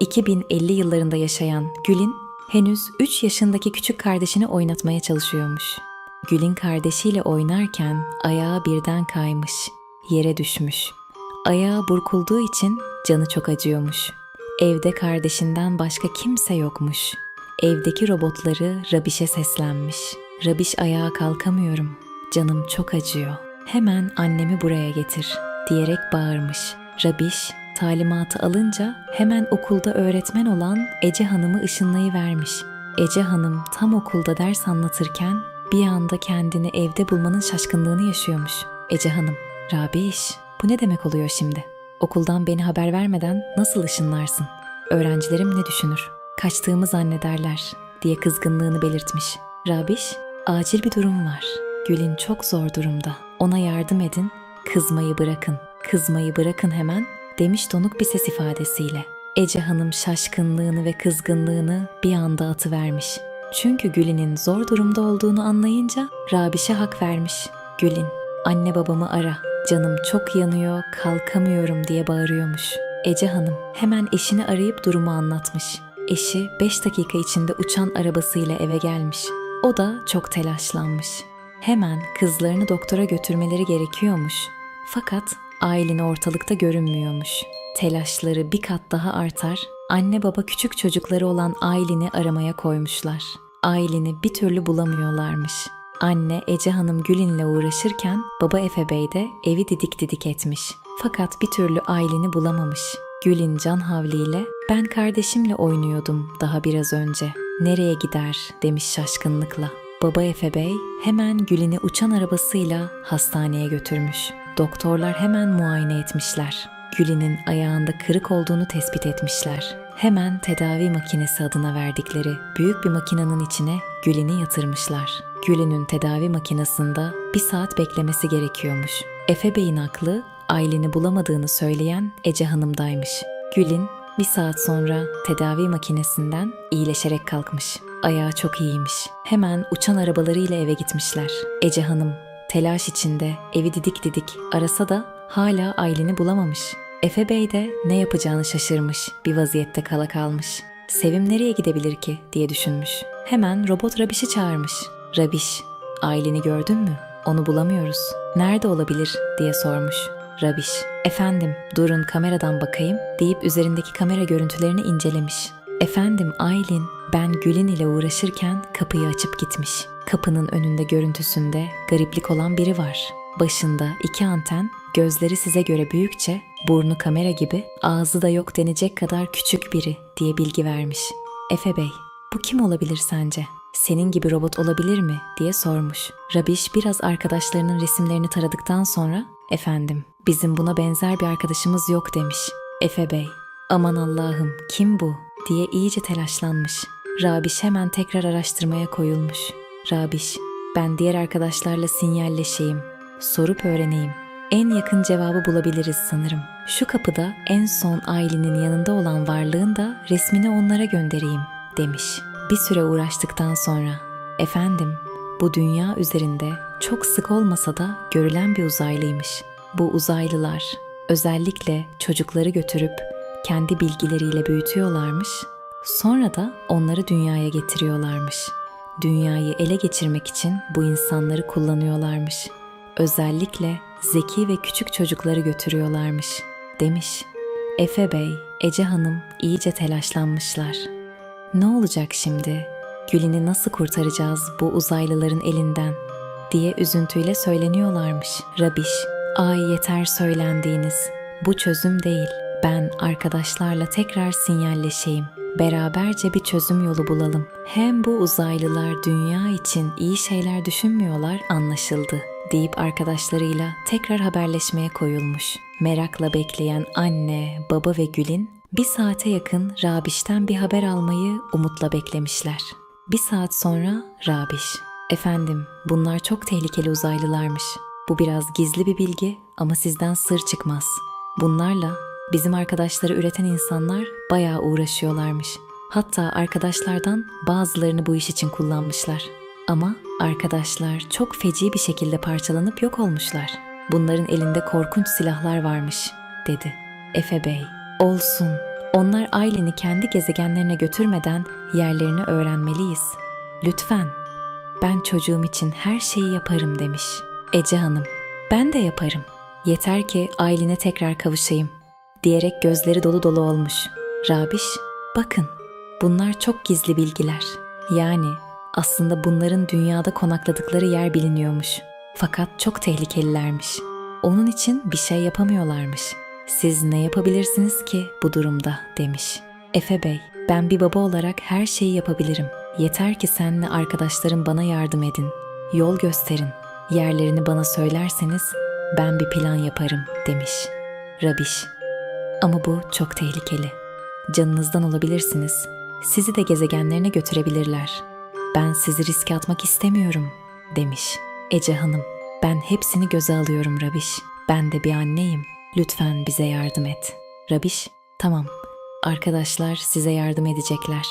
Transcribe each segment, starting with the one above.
2050 yıllarında yaşayan Gül'in henüz 3 yaşındaki küçük kardeşini oynatmaya çalışıyormuş. Gül'in kardeşiyle oynarken ayağı birden kaymış, yere düşmüş. Ayağı burkulduğu için canı çok acıyormuş. Evde kardeşinden başka kimse yokmuş. Evdeki robotları Rabiş'e seslenmiş. Rabiş ayağa kalkamıyorum. Canım çok acıyor. Hemen annemi buraya getir diyerek bağırmış. Rabiş talimatı alınca hemen okulda öğretmen olan Ece Hanım'ı ışınlayıvermiş. Ece Hanım tam okulda ders anlatırken bir anda kendini evde bulmanın şaşkınlığını yaşıyormuş. Ece Hanım, Rabiş bu ne demek oluyor şimdi? Okuldan beni haber vermeden nasıl ışınlarsın? Öğrencilerim ne düşünür? Kaçtığımı zannederler diye kızgınlığını belirtmiş. Rabiş, acil bir durum var. Gül'in çok zor durumda. Ona yardım edin, kızmayı bırakın. Kızmayı bırakın hemen demiş donuk bir ses ifadesiyle. Ece Hanım şaşkınlığını ve kızgınlığını bir anda atıvermiş. Çünkü Gül'inin zor durumda olduğunu anlayınca Rabiş'e hak vermiş. Gül'in, anne babamı ara, canım çok yanıyor, kalkamıyorum diye bağırıyormuş. Ece Hanım hemen eşini arayıp durumu anlatmış. Eşi 5 dakika içinde uçan arabasıyla eve gelmiş. O da çok telaşlanmış. Hemen kızlarını doktora götürmeleri gerekiyormuş. Fakat Aylin ortalıkta görünmüyormuş. Telaşları bir kat daha artar, anne baba küçük çocukları olan Aylin'i aramaya koymuşlar. Aylin'i bir türlü bulamıyorlarmış. Anne Ece Hanım Gülin'le uğraşırken baba Efe Bey de evi didik didik etmiş. Fakat bir türlü Aylin'i bulamamış. Gül'in can havliyle ben kardeşimle oynuyordum daha biraz önce. Nereye gider demiş şaşkınlıkla. Baba Efe Bey hemen Gül'ini uçan arabasıyla hastaneye götürmüş. Doktorlar hemen muayene etmişler. Gül'inin ayağında kırık olduğunu tespit etmişler. Hemen tedavi makinesi adına verdikleri büyük bir makinenin içine Gül'ini yatırmışlar. Gül'ünün tedavi makinesinde bir saat beklemesi gerekiyormuş. Efe Bey'in aklı Aylin'i bulamadığını söyleyen Ece Hanım'daymış. Gül'in bir saat sonra tedavi makinesinden iyileşerek kalkmış. Ayağı çok iyiymiş. Hemen uçan arabalarıyla eve gitmişler. Ece Hanım telaş içinde evi didik didik arasa da hala Aylin'i bulamamış. Efe Bey de ne yapacağını şaşırmış, bir vaziyette kala kalmış. Sevim nereye gidebilir ki diye düşünmüş. Hemen robot Rabiş'i çağırmış. Rabiş, Aylin'i gördün mü? Onu bulamıyoruz. Nerede olabilir diye sormuş. Rabiş, efendim durun kameradan bakayım deyip üzerindeki kamera görüntülerini incelemiş. Efendim Aylin, ben Gül'in ile uğraşırken kapıyı açıp gitmiş. Kapının önünde görüntüsünde gariplik olan biri var. Başında iki anten, gözleri size göre büyükçe, burnu kamera gibi, ağzı da yok denecek kadar küçük biri diye bilgi vermiş. Efe Bey, bu kim olabilir sence? Senin gibi robot olabilir mi diye sormuş. Rabiş biraz arkadaşlarının resimlerini taradıktan sonra efendim bizim buna benzer bir arkadaşımız yok demiş. Efe Bey aman Allah'ım kim bu diye iyice telaşlanmış. Rabiş hemen tekrar araştırmaya koyulmuş. Rabiş ben diğer arkadaşlarla sinyalleşeyim, sorup öğreneyim. En yakın cevabı bulabiliriz sanırım. Şu kapıda en son Aylin'in yanında olan varlığın da resmini onlara göndereyim demiş. Bir süre uğraştıktan sonra efendim bu dünya üzerinde çok sık olmasa da görülen bir uzaylıymış. Bu uzaylılar özellikle çocukları götürüp kendi bilgileriyle büyütüyorlarmış. Sonra da onları dünyaya getiriyorlarmış. Dünyayı ele geçirmek için bu insanları kullanıyorlarmış. Özellikle zeki ve küçük çocukları götürüyorlarmış demiş. Efe Bey, Ece Hanım iyice telaşlanmışlar. Ne olacak şimdi? Gül'ini nasıl kurtaracağız bu uzaylıların elinden? diye üzüntüyle söyleniyorlarmış. Rabiş, ay yeter söylendiğiniz. Bu çözüm değil. Ben arkadaşlarla tekrar sinyalleşeyim. Beraberce bir çözüm yolu bulalım. Hem bu uzaylılar dünya için iyi şeyler düşünmüyorlar anlaşıldı deyip arkadaşlarıyla tekrar haberleşmeye koyulmuş. Merakla bekleyen anne, baba ve Gül'in bir saate yakın Rabiş'ten bir haber almayı umutla beklemişler. Bir saat sonra Rabiş, efendim bunlar çok tehlikeli uzaylılarmış. Bu biraz gizli bir bilgi ama sizden sır çıkmaz. Bunlarla bizim arkadaşları üreten insanlar bayağı uğraşıyorlarmış. Hatta arkadaşlardan bazılarını bu iş için kullanmışlar. Ama arkadaşlar çok feci bir şekilde parçalanıp yok olmuşlar. Bunların elinde korkunç silahlar varmış, dedi. Efe Bey, olsun. Onlar Aylin'i kendi gezegenlerine götürmeden yerlerini öğrenmeliyiz. Lütfen. Ben çocuğum için her şeyi yaparım demiş. Ece Hanım, ben de yaparım. Yeter ki Aylin'e tekrar kavuşayım. Diyerek gözleri dolu dolu olmuş. Rabiş, bakın. Bunlar çok gizli bilgiler. Yani aslında bunların dünyada konakladıkları yer biliniyormuş. Fakat çok tehlikelilermiş. Onun için bir şey yapamıyorlarmış. Siz ne yapabilirsiniz ki bu durumda demiş. Efe Bey, ben bir baba olarak her şeyi yapabilirim. Yeter ki senle arkadaşlarım bana yardım edin. Yol gösterin. Yerlerini bana söylerseniz ben bir plan yaparım demiş. Rabiş, ama bu çok tehlikeli. Canınızdan olabilirsiniz. Sizi de gezegenlerine götürebilirler. Ben sizi riske atmak istemiyorum, demiş. Ece Hanım, ben hepsini göze alıyorum Rabiş. Ben de bir anneyim. Lütfen bize yardım et. Rabiş, tamam. Arkadaşlar size yardım edecekler.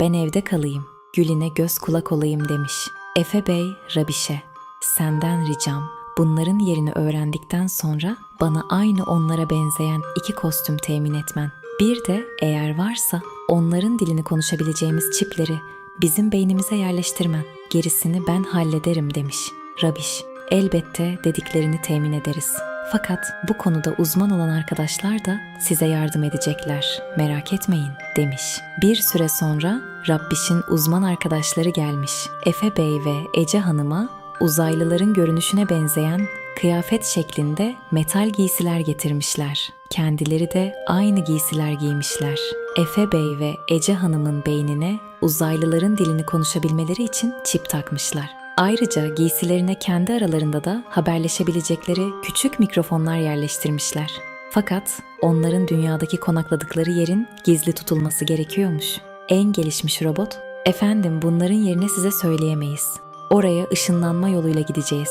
Ben evde kalayım. Güline göz kulak olayım demiş. Efe Bey, Rabiş'e. Senden ricam bunların yerini öğrendikten sonra bana aynı onlara benzeyen iki kostüm temin etmen. Bir de eğer varsa onların dilini konuşabileceğimiz çipleri bizim beynimize yerleştirmen. Gerisini ben hallederim demiş. Rabiş, elbette dediklerini temin ederiz. Fakat bu konuda uzman olan arkadaşlar da size yardım edecekler. Merak etmeyin demiş. Bir süre sonra Rabbiş'in uzman arkadaşları gelmiş. Efe Bey ve Ece Hanım'a uzaylıların görünüşüne benzeyen kıyafet şeklinde metal giysiler getirmişler. Kendileri de aynı giysiler giymişler. Efe Bey ve Ece Hanım'ın beynine uzaylıların dilini konuşabilmeleri için çip takmışlar. Ayrıca giysilerine kendi aralarında da haberleşebilecekleri küçük mikrofonlar yerleştirmişler. Fakat onların dünyadaki konakladıkları yerin gizli tutulması gerekiyormuş. En gelişmiş robot, efendim bunların yerine size söyleyemeyiz. Oraya ışınlanma yoluyla gideceğiz.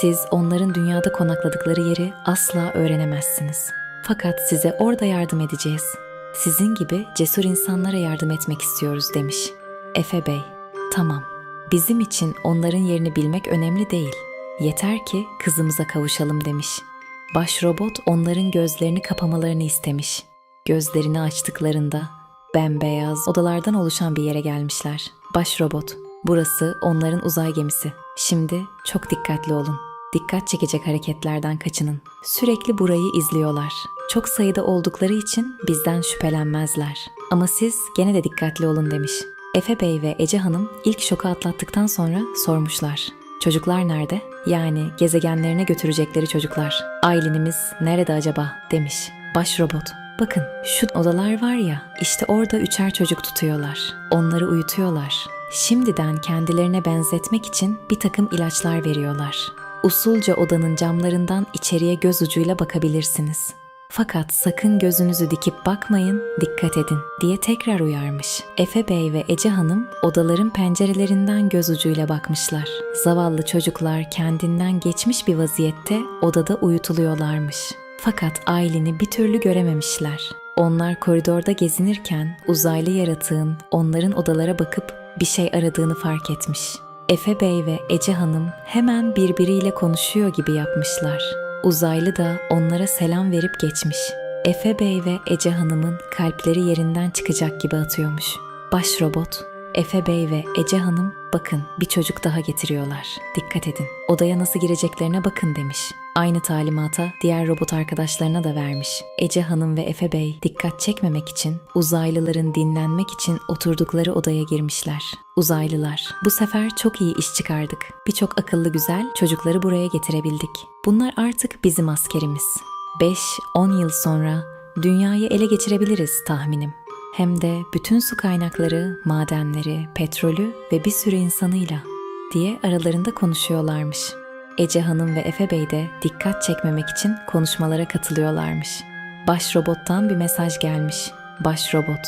Siz onların dünyada konakladıkları yeri asla öğrenemezsiniz. Fakat size orada yardım edeceğiz. Sizin gibi cesur insanlara yardım etmek istiyoruz demiş. Efe Bey, tamam. Bizim için onların yerini bilmek önemli değil. Yeter ki kızımıza kavuşalım demiş. Baş robot onların gözlerini kapamalarını istemiş. Gözlerini açtıklarında bembeyaz odalardan oluşan bir yere gelmişler. Baş robot, burası onların uzay gemisi. Şimdi çok dikkatli olun. Dikkat çekecek hareketlerden kaçının. Sürekli burayı izliyorlar. Çok sayıda oldukları için bizden şüphelenmezler. Ama siz gene de dikkatli olun demiş. Efe Bey ve Ece Hanım ilk şoku atlattıktan sonra sormuşlar. Çocuklar nerede? Yani gezegenlerine götürecekleri çocuklar. Ailenimiz nerede acaba? demiş. Baş robot. Bakın şu odalar var ya işte orada üçer çocuk tutuyorlar. Onları uyutuyorlar. Şimdiden kendilerine benzetmek için bir takım ilaçlar veriyorlar. Usulca odanın camlarından içeriye göz ucuyla bakabilirsiniz. Fakat sakın gözünüzü dikip bakmayın, dikkat edin diye tekrar uyarmış. Efe Bey ve Ece Hanım odaların pencerelerinden göz ucuyla bakmışlar. Zavallı çocuklar kendinden geçmiş bir vaziyette odada uyutuluyorlarmış. Fakat Aylin'i bir türlü görememişler. Onlar koridorda gezinirken uzaylı yaratığın onların odalara bakıp bir şey aradığını fark etmiş. Efe Bey ve Ece Hanım hemen birbiriyle konuşuyor gibi yapmışlar. Uzaylı da onlara selam verip geçmiş. Efe Bey ve Ece Hanım'ın kalpleri yerinden çıkacak gibi atıyormuş. Baş robot, Efe Bey ve Ece Hanım bakın bir çocuk daha getiriyorlar. Dikkat edin. Odaya nasıl gireceklerine bakın demiş. Aynı talimata diğer robot arkadaşlarına da vermiş. Ece Hanım ve Efe Bey dikkat çekmemek için uzaylıların dinlenmek için oturdukları odaya girmişler. Uzaylılar, bu sefer çok iyi iş çıkardık. Birçok akıllı güzel çocukları buraya getirebildik. Bunlar artık bizim askerimiz. 5-10 yıl sonra dünyayı ele geçirebiliriz tahminim. Hem de bütün su kaynakları, madenleri, petrolü ve bir sürü insanıyla diye aralarında konuşuyorlarmış. Ece Hanım ve Efe Bey de dikkat çekmemek için konuşmalara katılıyorlarmış. Baş robottan bir mesaj gelmiş. Baş robot.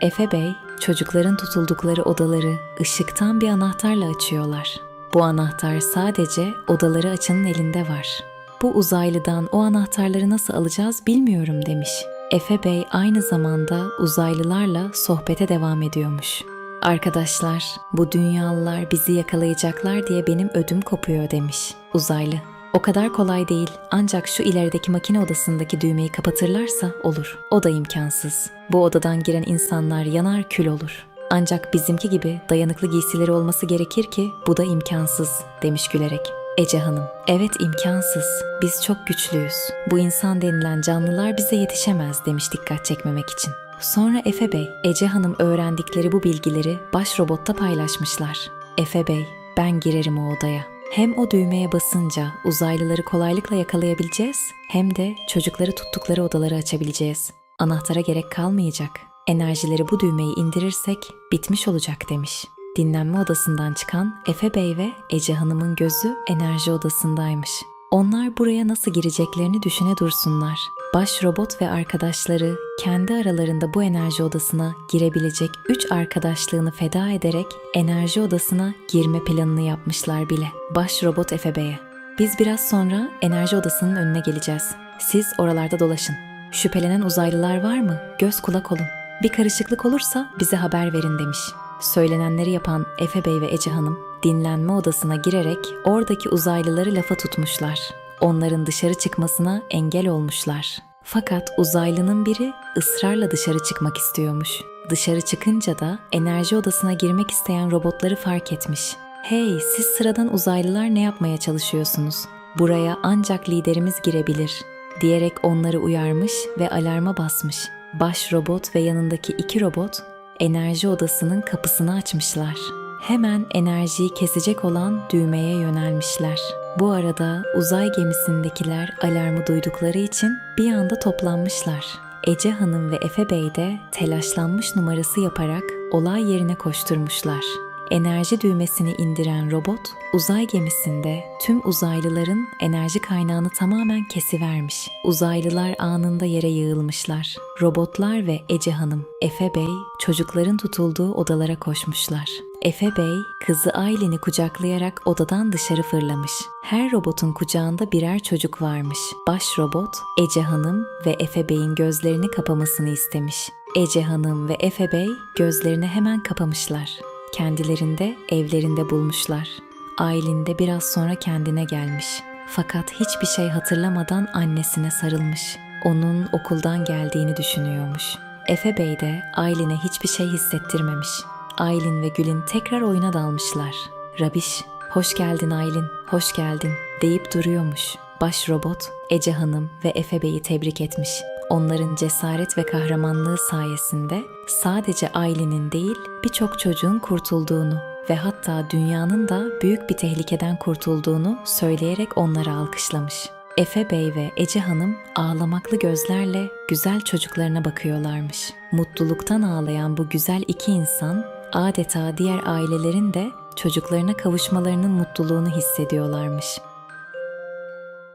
Efe Bey, çocukların tutuldukları odaları ışıktan bir anahtarla açıyorlar. Bu anahtar sadece odaları açanın elinde var. Bu uzaylıdan o anahtarları nasıl alacağız bilmiyorum demiş. Efe Bey aynı zamanda uzaylılarla sohbete devam ediyormuş. Arkadaşlar, bu dünyalılar bizi yakalayacaklar diye benim ödüm kopuyor demiş. Uzaylı, O kadar kolay değil ancak şu ilerideki makine odasındaki düğmeyi kapatırlarsa olur. O da imkansız. Bu odadan giren insanlar yanar kül olur. Ancak bizimki gibi dayanıklı giysileri olması gerekir ki bu da imkansız demiş gülerek. Ece Hanım, evet imkansız. Biz çok güçlüyüz. Bu insan denilen canlılar bize yetişemez demiş dikkat çekmemek için. Sonra Efe Bey, Ece Hanım öğrendikleri bu bilgileri baş robotta paylaşmışlar. Efe Bey, ben girerim o odaya. Hem o düğmeye basınca uzaylıları kolaylıkla yakalayabileceğiz hem de çocukları tuttukları odaları açabileceğiz. Anahtara gerek kalmayacak. Enerjileri bu düğmeyi indirirsek bitmiş olacak demiş. Dinlenme odasından çıkan Efe Bey ve Ece Hanım'ın gözü enerji odasındaymış. Onlar buraya nasıl gireceklerini düşüne dursunlar. Baş robot ve arkadaşları kendi aralarında bu enerji odasına girebilecek üç arkadaşlığını feda ederek enerji odasına girme planını yapmışlar bile. Baş robot Efe Bey'e. Biz biraz sonra enerji odasının önüne geleceğiz. Siz oralarda dolaşın. Şüphelenen uzaylılar var mı? Göz kulak olun. Bir karışıklık olursa bize haber verin demiş. Söylenenleri yapan Efe Bey ve Ece Hanım dinlenme odasına girerek oradaki uzaylıları lafa tutmuşlar. Onların dışarı çıkmasına engel olmuşlar. Fakat uzaylının biri ısrarla dışarı çıkmak istiyormuş. Dışarı çıkınca da enerji odasına girmek isteyen robotları fark etmiş. Hey siz sıradan uzaylılar ne yapmaya çalışıyorsunuz? Buraya ancak liderimiz girebilir diyerek onları uyarmış ve alarma basmış. Baş robot ve yanındaki iki robot enerji odasının kapısını açmışlar. Hemen enerjiyi kesecek olan düğmeye yönelmişler. Bu arada uzay gemisindekiler alarmı duydukları için bir anda toplanmışlar. Ece Hanım ve Efe Bey de telaşlanmış numarası yaparak olay yerine koşturmuşlar. Enerji düğmesini indiren robot, uzay gemisinde tüm uzaylıların enerji kaynağını tamamen kesivermiş. Uzaylılar anında yere yığılmışlar. Robotlar ve Ece Hanım, Efe Bey çocukların tutulduğu odalara koşmuşlar. Efe Bey, kızı Aylin'i kucaklayarak odadan dışarı fırlamış. Her robotun kucağında birer çocuk varmış. Baş robot, Ece Hanım ve Efe Bey'in gözlerini kapamasını istemiş. Ece Hanım ve Efe Bey gözlerini hemen kapamışlar. Kendilerinde evlerinde bulmuşlar. Aylin de biraz sonra kendine gelmiş. Fakat hiçbir şey hatırlamadan annesine sarılmış. Onun okuldan geldiğini düşünüyormuş. Efe Bey de Aylin'e hiçbir şey hissettirmemiş. Aylin ve Gül'ün tekrar oyuna dalmışlar. Rabiş, hoş geldin Aylin, hoş geldin deyip duruyormuş. Baş robot Ece Hanım ve Efe Bey'i tebrik etmiş. Onların cesaret ve kahramanlığı sayesinde sadece Aylin'in değil birçok çocuğun kurtulduğunu ve hatta dünyanın da büyük bir tehlikeden kurtulduğunu söyleyerek onları alkışlamış. Efe Bey ve Ece Hanım ağlamaklı gözlerle güzel çocuklarına bakıyorlarmış. Mutluluktan ağlayan bu güzel iki insan adeta diğer ailelerin de çocuklarına kavuşmalarının mutluluğunu hissediyorlarmış.